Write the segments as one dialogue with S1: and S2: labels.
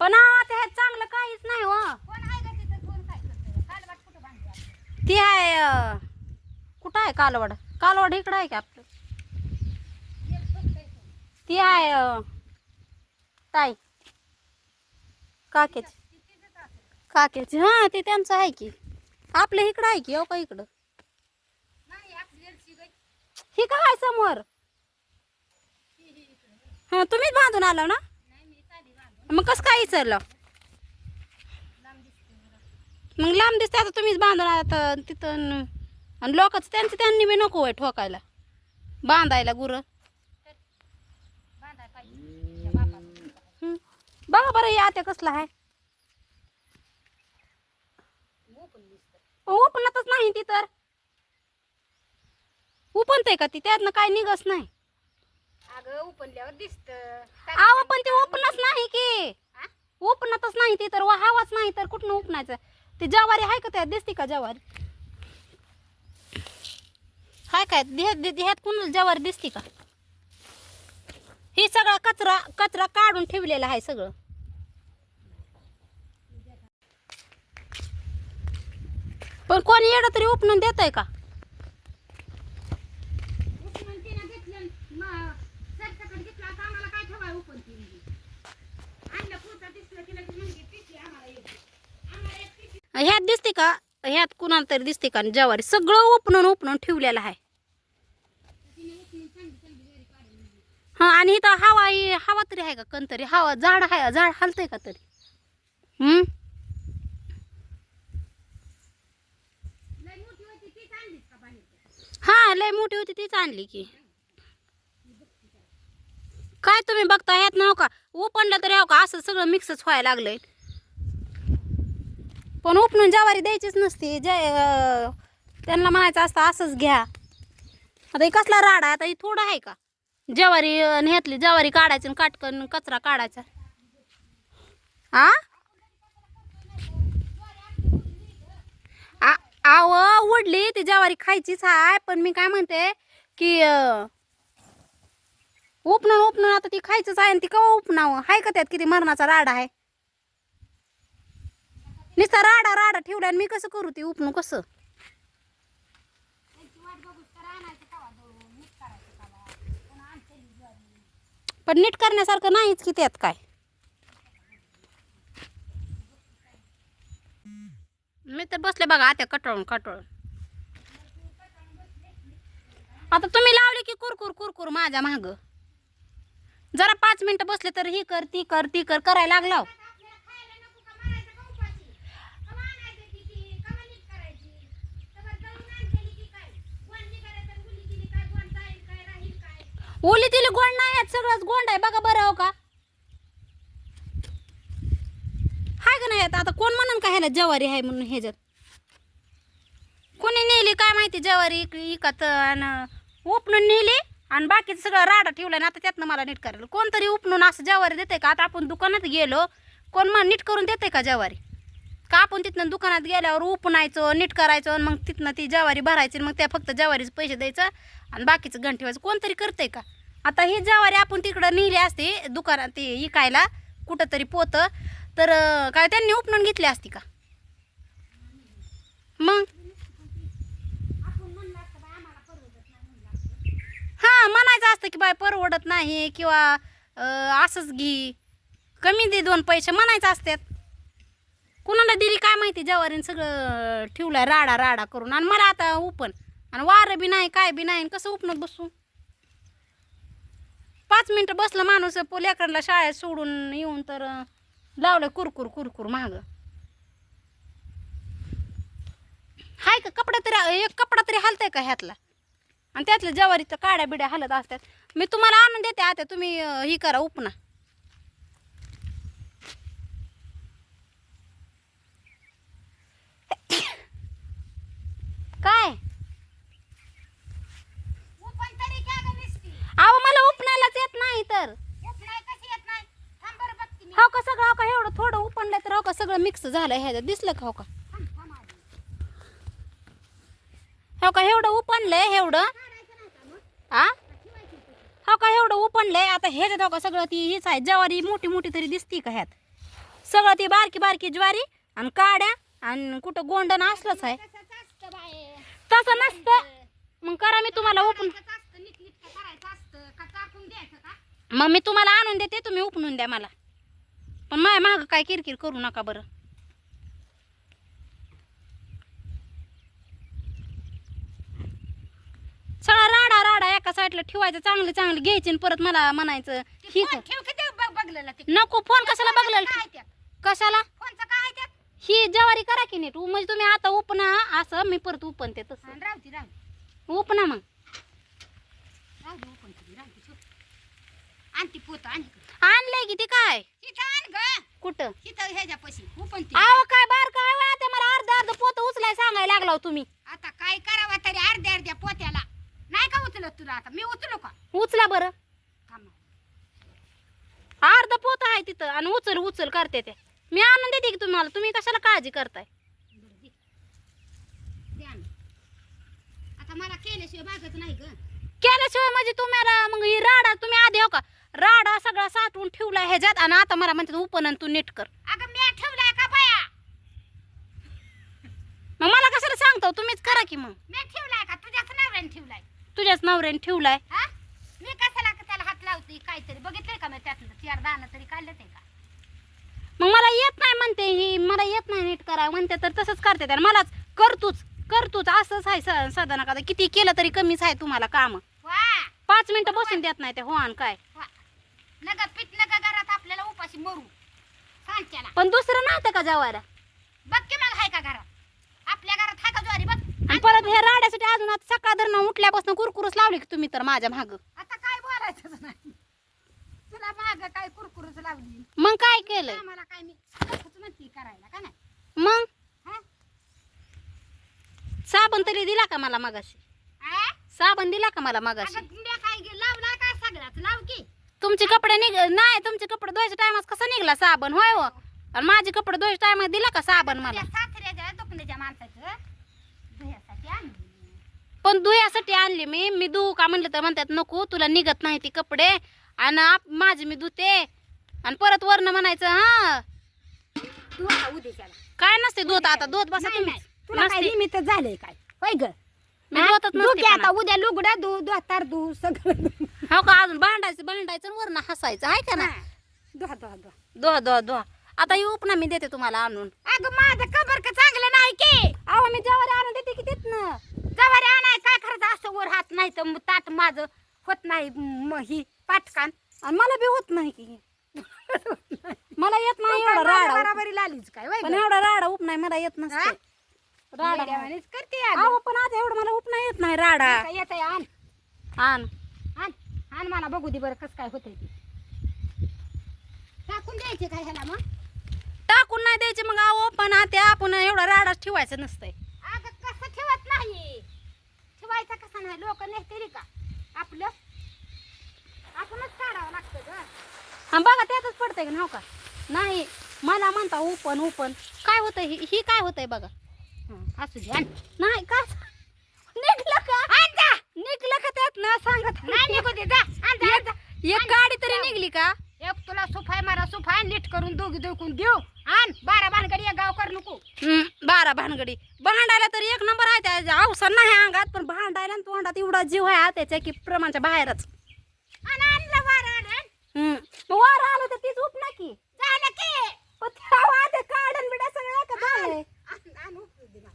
S1: पण आता ह्यात चांगलं काहीच नाही हो.
S2: कोण आहे का तिथं? कोण काय करतंय? कालवाट कुठं बांधली?
S1: ती आहे अं, कुठं आहे कालवड? कालवड इकडं आहे का आपलं?
S2: एक फक्त तो.
S1: आहे अं, ताई. काकेची. काकेची. हां ते त्यांचं आहे की. आपल्या इकडं आहे की हो का इकडं?
S2: नाही आपली गई
S1: ही काय आहे समोर?
S2: ही
S1: तुम्हीच बांधून आला ना? मग कसं काय विचारलं? मग लांब दिसते आता तुम्हीच बांधून आता तर तिथं आणि लोकच त्यांचं त्यांनी बी नको आहे ठोकायला. बांधायला गुरं. बघा बरं या त्या कसला आहे
S2: ओपन
S1: नाही ती तर. उपनते का ती? त्यातनं काय निघस नाही.
S2: अगं उपनल्यावर दिसत.
S1: आव पण ती उपनच नाही की. उपनतच नाही ती तर हवाच नाही तर कुठनं उपनायचं ती जवारी आहे का त्यात? दिसते का जवारी? हाय काय ह्यात कुणाला जवारी दिसते का? ही सगळा कचरा कचरा काढून ठेवलेला आहे सगळं. पण कोणी येडं तरी उपणून देत आहे का
S2: उपनून तिनं घेतलं मग सरसकट घेतलं आता आम्हाला काय ठेवाय उपन तिने आणलं पुरतं दिसलं की लगेच म्हणजे पिशवी आम्हाला येते आम्हाला एक पिशवी
S1: ह्यात दिसते का? ह्यात कुणाला तरी दिसते का? जवारी सगळं उपणून उपणून ठेवलेलं आहे.
S2: हां
S1: हा आणि इथं हवा ही हवा तरी आहे का कणतरी हवा झाड आहे झाड हलतंय का तरी? हम्म?
S2: लय मोठी होती तीच
S1: हा लय मोठी होती तीच आणली की. काय तुम्ही बघता ह्यात नाव का? उपणलं तरी हो का? असं सगळं मिक्सच व्हायला लागलंय. पण उपणून ज्वारी द्यायचीच नसती. जय त्यांना म्हणायचं असतं असंच घ्या. आता हे कसला राडा आहे? आता हे थोडं आहे का? ज्वारी अं, ह्यातली ज्वारी काढायची आणि काटकन कचरा काढायचा. आ? आव उडली ती ज्वारी खायचीच आहे पण मी काय म्हणते की उपणून उपणून आता ती खायचंच आहे आणि ती कवा उपणावं आहे का त्यात किती मरणाचा राडा आहे? नुसता राडा राडा ठेवला आणि मी कसं करू ती उपणू कसं? पण नीट करण्यासारखं नाहीच की त्यात काय. मी तर बसले बघा आता कटळून कटळून. आता तुम्ही लावले की कुरकुर कुरकुर माझ्या माग. जरा पाच मिनिटं बसले तर ही कर ती कर ती कर करायला लागला हो.
S2: आपल्याला खायला नको का मारायचं का उपाशी कवा आणायचं ती ती कवा नीट करायची तवर दळून आणतेली की काय गोंडी करायचं गुली केली काय गोंड जाईल काय राहील काय
S1: ओली तिला गोंड नाही आहेत सगळंच गोंड आहे बघा बरं हो का. हाय का नाही आता कोण म्हणून का ह्याला जवारी आहे म्हणून ह्याच्यात कोणी नेली काय माहिती जवारी इकत आणि उपणून नेली आणि बाकीचं सगळं राडा ठेवला ना आता त्यातनं मला नीट करायला. कोणतरी उपणून असं जवारी देते का? आता आपण दुकानात गेलो कोण मग नीट करून देते का जवारी? का आपण तिथनं दुकानात गेल्यावर उपणायचो नीट करायचं आणि मग तिथनं ती जवारी भरायची आणि मग त्या फक्त जवारीचे पैसे द्यायचं आणि बाकीचं घण ठेवायचं. कोणतरी करते का? आता ही जवारी आपण तिकडं नेली असते दुकानात ते इकायला कुठंतरी पोतं तर काय त्यांनी उपणून घेतली असती का? मग? हां म्हणायचं असतं की बाय परवडत नाही किंवा असंच घे. कमी दे दोन पैसे म्हणायचं असतात कुणाला दिली काय माहिती? जवारीने सगळं ठेवलंय राडा राडा करून. आणि मला आता उपन आणि वारं बी नाही काय बी नाही आणि कसं उपनत बसू? पाच मिनटं बसलं माणूस लेकरांना शाळेत सोडून येऊन तर लावलं कुरकुर कुरकुर महाग हाय का कपडा तरी एक कपडा तरी हलतंय का ह्यातला? आणि त्यातल्या जवारीचं काड्या बिड्या हलत असतात. मी तुम्हाला आणून देते आता तुम्ही ही करा उपना काय? अहो मला उपनायलाच येत नाही तर. हो का सगळं? हो का? एवढं थोडं उपणलं तर हो का? सगळं मिक्स झालं ह्याच्यात दिसलं का हो का. हो का? एवढं उपणलंय एवढं. आ? हो का? एवढं उपणलंय आता ह्याच्यात हो का? सगळं ती हीच आहे. ज्वारी मोठी मोठी तरी दिसती का ह्यात? सगळं ती बारकी बारकी ज्वारी आणि काड्या आणि कुठं गोंडण असलंच आहे. तसं नसतं. मग करा मी तुम्हाला उपन मग मी तुम्हाला आणून देते तुम्ही उपणून द्या मला. पण माझ्या मागं काय किरकिर करू नका बरं. सगळा राडा राडा एका साईडला ठेवायचं चांगलं चांगलं घ्यायचे आणि परत मला म्हणायचं
S2: बघलेलं
S1: नको फोन कशाला
S2: काय
S1: बघलं
S2: आहे त्यात?
S1: कशाला
S2: फोनचं काय आहे त्यात
S1: ही ज्वारी करा की नीट म्हणजे तुम्ही आता उपना असं मी परत उपनते तसं.
S2: राहू दे राहू दे.
S1: उपना मग.
S2: राहू दे ओपन करू राहू दे ठेव. आण ती पोतं आण इकडं.
S1: आणलंय की ते काय?
S2: इथं आण ग.
S1: कुठं?
S2: इथं ओपन ती
S1: आव काय बार काय ते मला अर्ध अर्ध पोत उचलाय सांगायला लागला हो तुम्ही.
S2: आता काय करावं तरी अर्ध्या अर्ध्या पोत्याला. नाही का उचलत तुला आता? मी उचलू का?
S1: उचला बरं.
S2: थांब.
S1: अर्ध पोत आहे तिथं आणि उचल उचल करते ते. मी आणून देते की तुम्हाला? तुम्ही कशाला काळजी करताय?
S2: बरं, दे. दे आण. आता मला केल्याशिवाय भागत नाही ग.
S1: केल्याशिवाय म्हणजे तुम्हाला मग ही राडा तुम्ही आधी हो का? राडा सगळा साठवून ठेवला ह्याच्यात आणि आता मला म्हणते उपनन तू नीट कर.
S2: अगं मी ठेवलाय का बाया?
S1: मग मला कशाला सांगतो? तुम्हीच करा की मग.
S2: मी ठेवलाय का? तुझ्याच नवऱ्याने ठेवलाय.
S1: तुझ्याच नवऱ्याने ठेवलाय.
S2: हा? मी कशाला का त्याला हात लावते? काहीतरी बघितलंय का मी त्यातलं? चार दाणं तरी काढलं ते का
S1: मग मला येत नाही म्हणते ही मला येत नाही नीट करा म्हणते तर तसंच करते तर मलाच करतूच करतूच असंच आहे स- साधना का किती केलं तरी कमीच आहे तुम्हाला काम.
S2: वा.
S1: पाच मिनिटं बसून देत नाही ते हो आणि काय.
S2: वा. नका पीठ नका घरात आपल्याला उपाशी मरू. सांच्याला
S1: पण दुसरं नव्हतं का जेवायला?
S2: बघ की मग हाय का घरात. आपल्या घरात हाय का ज्वारी बघ.
S1: आणि परत हे राड्यासाठी अजून आता सकाळ धरणं उठल्यापासून कुरकुरच लावली की तुम्ही तर माझ्या माग.
S2: आता काय बोलायचं नाही. तुला माग काय कुरकुरच लावली?
S1: मग काय
S2: आम्हाला काय मी तसंच म्हणते करायला का नाही?
S1: मग?
S2: हा?
S1: साबण तरी दिला का मला मगाशी?
S2: आ?
S1: साबण दिला का मला मगाशी?
S2: अगं तुला काय गे- लावला काय सगळ्याच लाव की.
S1: तुमचे कपडे निघ नाही तुमचे कपडे धुवायच्या टायमात कसं निघला साबण? होय हो. आणि माझे कपडे धुवायच्या टायमात दिला का साबण मला?
S2: तुझ्या सासऱ्याच्या दुखण्याच्या माणसाचं. धुयासाठी आणली.
S1: पण धुयासाठी आणली मी. मी धुवू का म्हणलं तर म्हणतात नको तुला निघत नाही ती कपडे. आणि आप- माझे मी धुते. आणि परत वरन म्हणायचं हा. काय नसते धुत आता धुत बसा तुम्ही.
S2: तुला काय. निमित्त झालंय काय? होय ग?
S1: मी? धुतच नसते
S2: आता. उद्या लुगडं धू धोतार धू सगळं धू.
S1: हो का अजून भांडायचं भांडायचं वरन हसायचं आहे का ना
S2: हा. धुवा धुवा धुवा.
S1: धुवा धुवा धुवा. आता ही उपना मी देते तुम्हाला आणून.
S2: अगं माझं कबर का चांगलं नाही की?
S1: अहो मी जेवारी आणून देते की तिथनं?
S2: जवारी आणाय काय खरंच असं वर हात नाही तर मग ताट माझं. होत नाही म ही पाटकान.
S1: आणि मला बी होत नाही की. मला येत नाही एवढा राडा उप-
S2: बराबरी लालीच काय
S1: पण? एवढा राडा उप नाही मला येत? नसते राडा
S2: करते.
S1: अहो पण आता एवढं मला उपना येत नाही राडा.
S2: काय येतंय आण.
S1: आण.
S2: आण. आण मला बघू दे बरं कसं काय होतंय ते. टाकून द्यायचे काय ह्याला मग?
S1: टाकून नाही द्यायचे मग अहो पण आता आपण एवढा राडा ठेवायचं नसतंय.
S2: अगं कसं ठेवत नाही? ठेवायचं कसं नाही? लोक नेहते का? आपलं? आपणच काढावं लागतं ग.
S1: हा बघा त्यातच पडतंय का नाव का? नाही मला म्हणता ओपन ओपन. काय होतंय ही? ही काय होतंय बघा?
S2: हं, असू.
S1: नाही का? निघलं का. निघलं का त्यात? ना सांगत
S2: नाही निघू दे जा.
S1: एक गाडी तरी निघली का?
S2: एक तुला सुफाय मारा सुफाय नीट करून दोघी दोघून देऊ. आण बारा भानगडी एक गाव कर नको.
S1: हम्म, बारा भानगडी. भांडायला तर एक नंबर आहे त्या अवसर नाही अंगात पण भांडायला आणि तोंडात एवढा जीव आहे त्याच्या की प्रमाणच्या बाहेरच.
S2: आण आणलं बारा आण आण.
S1: हम्म. मग वर आलं तर तीच उप ना की.
S2: झालं की.
S1: पण तेव्हा ते काढण बिडा सगळं का झालंय.
S2: आण आण उपटू दे मला.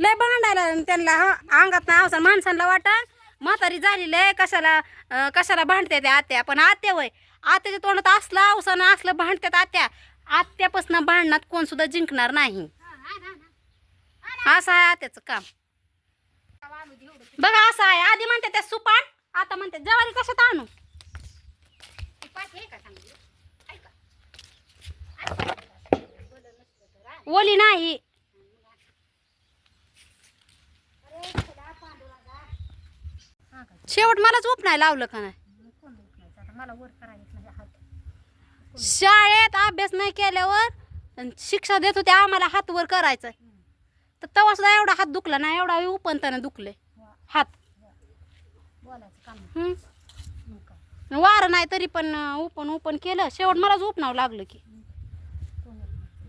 S1: लय भांडायला आणि त्यांना हा अंगात ना अवसर माणसांना वाटण. म्हातारी झाली लय कशाला अं, कशाला भांडते त्या आत्या? पण आत्या वय आत्याच्या तोंडात असलं अवसन असलं भांडतात आत्या. आत्यापासून भांडणात कोण सुद्धा जिंकणार नाही. असं आहे आत्याचं काम. बघा असं आहे. आधी म्हणते त्या सुपान आता म्हणते जवारी कशात आणू?
S2: तर,
S1: ओली नाही. शेवट मलाच उपणाय लावलं का नाही?
S2: मला वर करायचं.
S1: शाळेत अभ्यास नाही केल्यावर शिक्षा देत होते आम्हाला हात वर करायचं तर तेव्हा सुद्धा एवढा हात दुखला नाही एवढा उपनताना दुखले हात.
S2: वार नाही.
S1: वारं नाही तरी पण उपन उपन केलं. शेवट मलाच उपणावं लागलं की.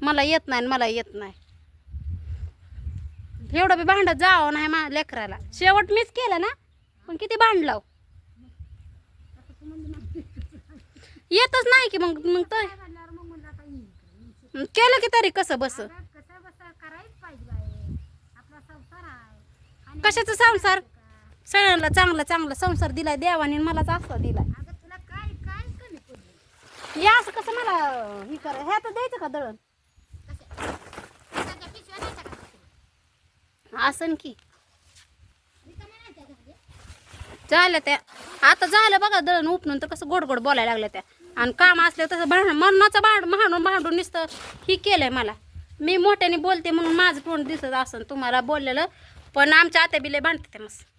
S1: मला येत नाही आणि मला येत नाही. एवढं बी भांडत जावं नाही मा लेकराला. शेवट मीच केलं ना पण किती भांडलाव येतच नाही की मग मग तर. केलं की तरी कसं बस?
S2: कसं संसार
S1: कशाचा संसार? सगळ्यांना चांगला चांगला संसार दिलाय देवाने मलाच असा दिलाय.
S2: तुला काय
S1: या असं कसं मला हे करा तर द्यायचं का दळण?
S2: कशा की.
S1: झालं त्या. आता झालं बघा दळण उपणून तर कसं गोड गोड बोलायला लागलं त्या. आणि काम असलं तसं भांड मरणाचं भांड भांडून भांडून नुसतं ही केलंय मला. मी मोठ्याने बोलते म्हणून माझं तोंड दिसत असं तुम्हाला बोललेलं. पण आमच्या आत्या बिले भांडते ते मस्त.